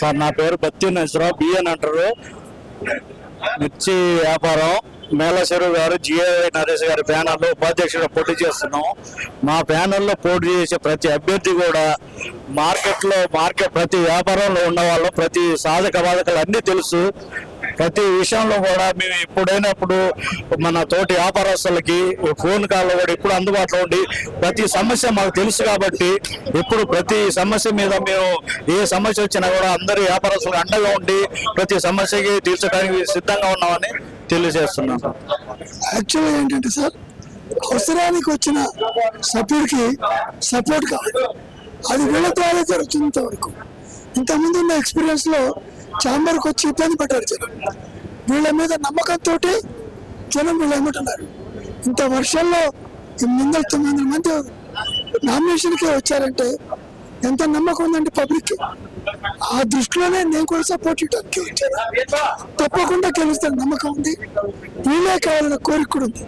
Sir నా పేరు బత్తి Narasarao B N అంటారు. మిర్చి వ్యాపారం మేళశెరువు గారు జిఏ నరేష్ గారి ప్యానల్లో ఉపాధ్యక్షుడు పోటీ చేస్తున్నాం. మా ప్యానల్లో పోటీ చేసే ప్రతి అభ్యర్థి కూడా మార్కెట్లో మార్కెట్ ప్రతి వ్యాపారంలో ఉన్న వాళ్ళు ప్రతి సాధక బాధకాలు అన్నీ తెలుసు. ప్రతి విషయంలో కూడా మేము ఎప్పుడైనప్పుడు మన తోటి వ్యాపారస్తులకి ఫోన్ కాల్ కూడా ఎప్పుడు అందుబాటులో ఉండి ప్రతి సమస్య మాకు తెలుసు కాబట్టి ఇప్పుడు ప్రతి సమస్య మీద మేము ఏ సమస్య వచ్చినా కూడా అందరు వ్యాపారస్తులకు అండగా ఉండి ప్రతి సమస్యకి తీర్చడానికి సిద్ధంగా ఉన్నామని తెలియజేస్తున్నాం. యాక్చువల్గా ఏంటంటే సార్ అవసరానికి వచ్చిన సపోర్ట్కి సపోర్ట్ కావాలి. అది వీళ్ళ ద్వారా జరుగుతుంది ఇంతవరకు. ఇంతకుముందు ఉన్న ఎక్స్పీరియన్స్లో లో ఛాంబర్కి వచ్చి ఇబ్బంది పడ్డారు జనం. వీళ్ళ మీద నమ్మకంతో జనం వీళ్ళు ఏమంటున్నారు ఇంత వర్షంలో ఎనిమిది వందల తొమ్మిది వందల మంది నామినేషన్కే వచ్చారంటే ఎంత నమ్మకం ఉందండి పబ్లిక్ ఆ దృష్టిలోనే నేను కూడా సపోర్ట్ చేయడానికి వచ్చాను. తప్పకుండా గెలుస్తాను నమ్మకం ఉంది. వీళ్ళే కావాలన్న కోరిక కూడా ఉంది.